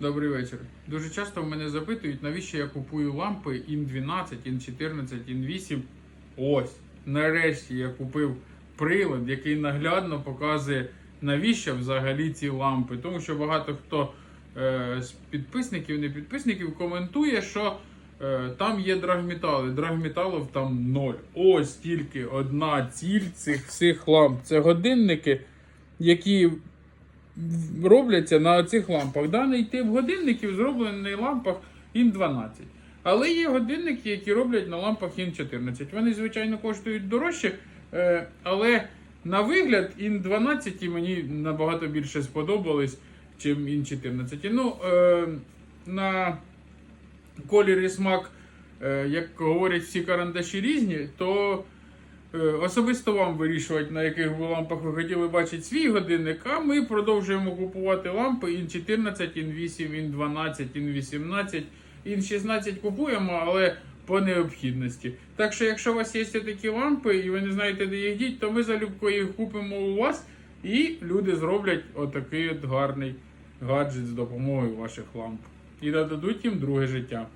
Добрий вечір. Дуже часто в мене запитують, навіщо я купую лампи ін 12, ін 14, ін 8. Ось, нарешті я купив прилад, який наглядно показує, навіщо взагалі ці лампи. Тому що багато хто е, з підписників, не підписників коментує, що е, там є драгметали. Драгметалів там ноль. Ось тільки одна ціль цих всіх ламп. Це годинники, які робляться на цих лампах. Даний тип годинників зроблений на лампах ін 12. Але є годинники, які роблять на лампах ін 14. Вони, звичайно, коштують дорожче, е, але на вигляд ін 12 мені набагато більше сподобались, чим ін 14. Ну, е, на колір і смак, е, як говорять всі карандаші різні, то Особисто вам вирішувати, на яких ви лампах ви хотіли бачити свій годинник, а ми продовжуємо купувати лампи ін 14, ін 8, ін 12, ін 18, ін 16 купуємо, але по необхідності. Так що, якщо у вас є такі лампи і ви не знаєте, де їх діть, то ми залюбко їх купимо у вас і люди зроблять отакий от гарний гаджет з допомогою ваших ламп. І дадуть їм друге життя.